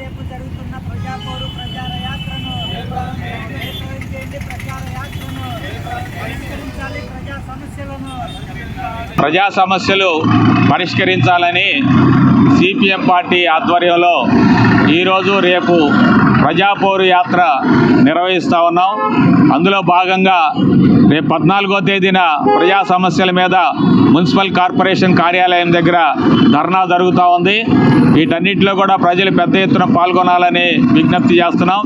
రేపు జరుగుతున్న ప్రజాపోరు ప్రచార యాత్రను ప్రచార యాత్రను పరిష్కరించాలి. ప్రజా సమస్యలను ప్రజా సమస్యలు పరిష్కరించాలని సిపిఎం పార్టీ ఆధ్వర్యంలో ఈరోజు రేపు ప్రజాపోరు యాత్ర నిర్వహిస్తూ ఉన్నాం. అందులో భాగంగా రేపు పద్నాలుగో తేదీన ప్రజా సమస్యల మీద మున్సిపల్ కార్పొరేషన్ కార్యాలయం దగ్గర ధర్నా జరుగుతూ ఉంది. వీటన్నిటిలో కూడా ప్రజలు పెద్ద ఎత్తున పాల్గొనాలని విజ్ఞప్తి చేస్తున్నాం.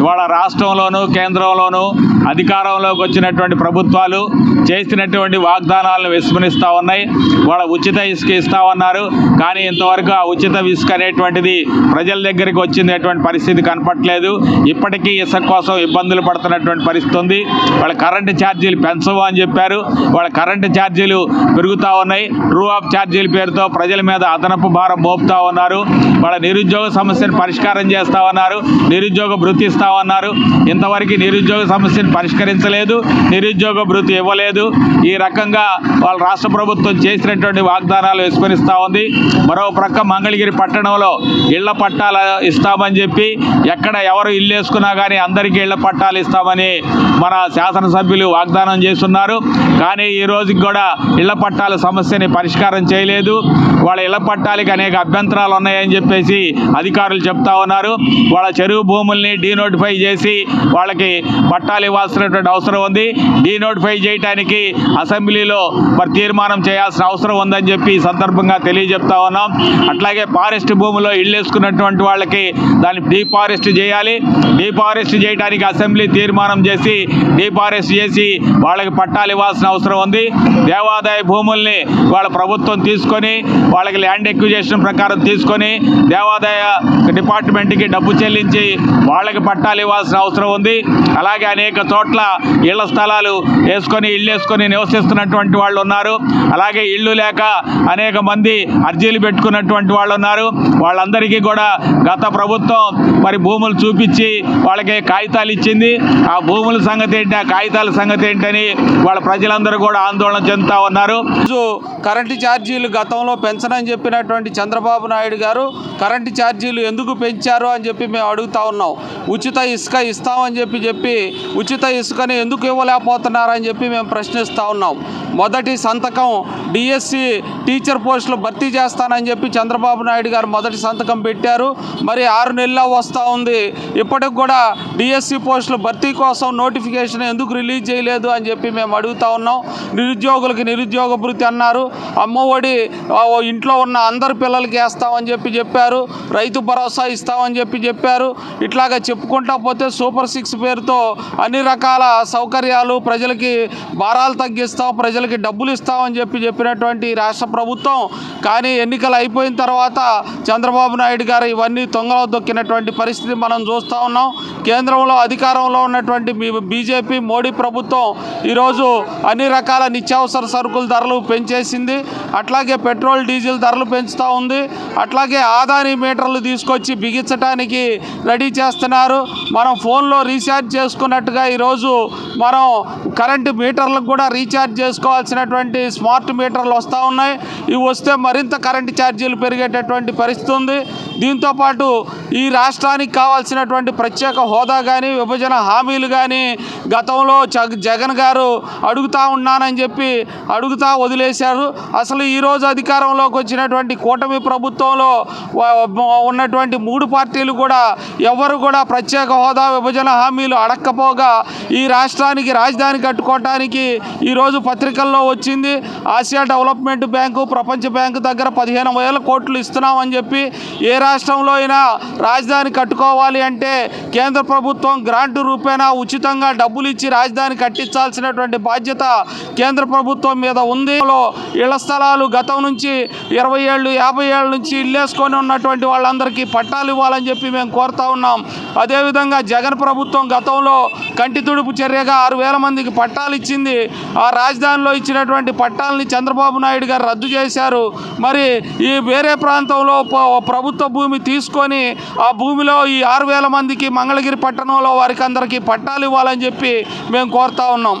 ఇవాళ రాష్ట్రంలోనూ కేంద్రంలోనూ అధికారంలోకి వచ్చినటువంటి ప్రభుత్వాలు చేసినటువంటి వాగ్దానాలను విస్మరిస్తూ ఉన్నాయి. వాళ్ళ ఉచిత ఇసుక ఇస్తామన్నారు. కానీ ఇంతవరకు ఆ ఉచిత ఇసుక అనేటువంటిది ప్రజల దగ్గరికి వచ్చినటువంటి పరిస్థితి కనపట్లేదు ఇప్పటికీ ఇసుక కోసం ఇబ్బందులు పడుతున్నటువంటి పరిస్థితి ఉంది. వాళ్ళ కరెంటు ఛార్జీలు పెంచవు అని చెప్పారు. వాళ్ళ కరెంటు ఛార్జీలు పెరుగుతూ ఉన్నాయి. ట్రూ ఆఫ్ ఛార్జీల పేరుతో ప్రజల మీద అదనపు భారం మోపుతా ఉన్నారు. వాళ్ళ నిరుద్యోగ సమస్యను పరిష్కారం చేస్తా ఉన్నారు. నిరుద్యోగ భృతి ఇస్తామన్నారు ఇంతవరకు నిరుద్యోగ సమస్యను పరిష్కరించలేదు. నిరుద్యోగ భృతి ఇవ్వలేదు. ఈ రకంగా వాళ్ళ రాష్ట్ర ప్రభుత్వం చేసినటువంటి వాగ్దానాలు విస్మరిస్తూ ఉంది. మరో ప్రక్క మంగళగిరి పట్టణంలో ఇళ్ళ పట్టాలు ఇస్తామని చెప్పి ఎక్కడ ఎవరు ఇల్లు వేసుకున్నా కానీ అందరికీ ఇళ్ళ పట్టాలు ఇస్తామని మన శాసనసభ్యులు వాగ్దానం చేస్తున్నారు. కానీ ఈ రోజుకి కూడా ఇళ్ళ పట్టాల సమస్యని పరిష్కారం చేయలేదు. వాళ్ళ ఇళ్ళ పట్టాలకి అనేక అభ్యంతరాలు ఉన్నాయని చెప్పేసి అధికారులు చెప్తా ఉన్నారు. వాళ్ళ చెరువు భూముల్ని డీనోటిఫై చేసి వాళ్ళకి పట్టాలు ఇవ్వాల్సినటువంటి అవసరం ఉంది. డీనోటిఫై చేయడానికి అసెంబ్లీలో మరి తీర్మానం చేయాల్సిన అవసరం ఉందని చెప్పి ఈ సందర్భంగా తెలియజెప్తా ఉన్నాం. అట్లాగే ఫారెస్ట్ భూమిలో ఇళ్ళు వేసుకున్నటువంటి వాళ్ళకి దాన్ని డీఫారెస్ట్ చేయాలి. డీఫారెస్ట్ చేయడానికి అసెంబ్లీ తీర్మానం చేసి డీఫారెస్ట్ చేసి వాళ్ళకి పట్టాలు ఇవ్వాల్సిన అవసరం ఉంది. దేవాదాయ భూముల్ని వాళ్ళ ప్రభుత్వం తీసుకొని వాళ్ళకి ల్యాండ్ ఎక్విజేషన్ ప్రకారం తీసుకొని దేవాదాయ డిపార్ట్మెంట్కి డబ్బు చెల్లించి వాళ్ళకి పట్టాలు ఇవ్వాల్సిన అవసరం ఉంది. అలాగే అనేక చోట్ల ఇళ్ళ స్థలాలు వేసుకొని ఇళ్ళు వేసుకొని నివసిస్తున్నటువంటి వాళ్ళు ఉన్నారు. అలాగే ఇళ్ళు లేక అనేక మంది అర్జీలు పెట్టుకున్నటువంటి వాళ్ళు ఉన్నారు. వాళ్ళందరికీ కూడా గత ప్రభుత్వం మరి భూములు చూపించి వాళ్ళకి కాగితాలు ఇచ్చింది. ఆ భూముల సంగతి ఏంటి? ఆ కాగితాల సంగతి ఏంటని వాళ్ళ ప్రజలందరూ కూడా ఆందోళన చెందుతా ఉన్నారు. కరెంటు ఛార్జీలు గతంలో పెంచనని చెప్పినటువంటి చంద్రబాబు నాయుడు గారు కరెంటు ఛార్జీలు ఎందుకు పెంచారు అని చెప్పి మేము అడుగుతా ఉన్నాం. ఉచిత ఇసుక ఇస్తామని చెప్పి చెప్పి ఉచిత ఇసుకని ఎందుకు ఇవ్వలేకపోతున్నారని చెప్పి మేము ప్రశ్నిస్తూ ఉన్నాం. మొదటి సంతకం డిఎస్సి టీచర్ పోస్టులు భర్తీ చేస్తానని చెప్పి చంద్రబాబు నాయుడు గారు మొదటి సంతకం పెట్టారు. మరి ఆరు నెలల్లో వస్తూ ఉంది. ఇప్పటికి కూడా డిఎస్సి పోస్టులు భర్తీ కోసం నోటిఫికేషన్ ఎందుకు రిలీజ్ చేయలేదు? లేదు అని చెప్పి మేము అడుగుతా ఉన్నాం. నిరుద్యోగులకి నిరుద్యోగ భృతి అన్నారు. అమ్మఒడి ఒడి ఇంట్లో ఉన్న అందరు పిల్లలకి వేస్తామని చెప్పి చెప్పారు. రైతు భరోసా ఇస్తామని చెప్పి చెప్పారు. ఇట్లాగా చెప్పుకుంటా పోతే సూపర్ సిక్స్ పేరుతో అన్ని రకాల సౌకర్యాలు ప్రజలకి భారాలు తగ్గిస్తాం ప్రజలకి డబ్బులు ఇస్తామని చెప్పి చెప్పినటువంటి రాష్ట్ర ప్రభుత్వం. కానీ ఎన్నికలు అయిపోయిన తర్వాత చంద్రబాబు నాయుడు గారు ఇవన్నీ తొంగలో దొక్కినటువంటి పరిస్థితి మనం చూస్తూ ఉన్నాం. కేంద్రంలో అధికారంలో ఉన్నటువంటి బీజేపీ మోడీ ప్రభుత్వం ఈరోజు అన్ని రకాల నిత్యావసర సరుకుల ధరలు పెంచేసింది. అట్లాగే పెట్రోల్ డీజిల్ ధరలు పెంచుతూ ఉంది. అట్లాగే ఆదాని మీటర్లు తీసుకొచ్చి బిగించడానికి రెడీ చేస్తున్నారు. మనం ఫోన్లో రీఛార్జ్ చేసుకున్నట్టుగా ఈరోజు మనం కరెంటు మీటర్లకు కూడా రీఛార్జ్ చేసుకోవాల్సినటువంటి స్మార్ట్ మీటర్లు వస్తూ ఉన్నాయి. ఇవి వస్తే మరింత కరెంటు ఛార్జీలు పెరిగేటటువంటి పరిస్థితి ఉంది. దీంతోపాటు ఈ రాష్ట్రానికి కావాల్సినటువంటి ప్రత్యేక హోదా కానీ విభజన హామీలు కానీ గతంలో జగ జగన్ గారు అడుగుతా ఉన్నానని చెప్పి అడుగుతా వదిలేశారు. అసలు ఈరోజు అధికారంలోకి వచ్చినటువంటి కూటమి ప్రభుత్వంలో ఉన్నటువంటి మూడు పార్టీలు కూడా ఎవరు కూడా ప్రత్యేక హోదా విభజన హామీలు అడక్కపోగా ఈ రాష్ట్రానికి రాజధాని కట్టుకోవటానికి ఈరోజు పత్రికల్లో వచ్చింది. ఆసియా డెవలప్మెంట్ బ్యాంకు ప్రపంచ బ్యాంకు దగ్గర పదిహేను వేల కోట్లు ఇస్తున్నామని చెప్పి ఏ రాష్ట్రంలో అయినా రాజధాని కట్టుకోవాలి అంటే కేంద్ర ప్రభుత్వం గ్రాంట్ రూపేణా ఉచితంగా డబ్బులు ఇచ్చి రాజధాని కట్టించాల్సినటువంటి బాధ్యత కేంద్ర ప్రభుత్వం మీద ఉంది. ఇళ్ళ స్థలాలు గతం నుంచి ఇరవై ఏళ్ళు యాభై ఏళ్ళ నుంచి ఇల్లేసుకొని ఉన్నటువంటి వాళ్ళందరికీ పట్టాలు ఇవ్వాలని చెప్పి మేము కోరుతా ఉన్నాం. అదేవిధంగా జగన్ ప్రభుత్వం గతంలో కంటి తుడుపు చర్యగా ఆరు వేల మందికి పట్టాలు ఇచ్చింది. ఆ రాజధానిలో ఇచ్చినటువంటి పట్టాలని చంద్రబాబు నాయుడు గారు రద్దు చేశారు. మరి ఈ వేరే ప్రాంతంలో ప్రభుత్వ భూమి తీసుకొని ఆ భూమిలో ఈ ఆరు వేల మందికి మంగళగిరి పట్టణంలో వారికి అందరికీ పట్టాలు ఇవ్వాలని చెప్పి మేము కోరుతా ఉన్నాం.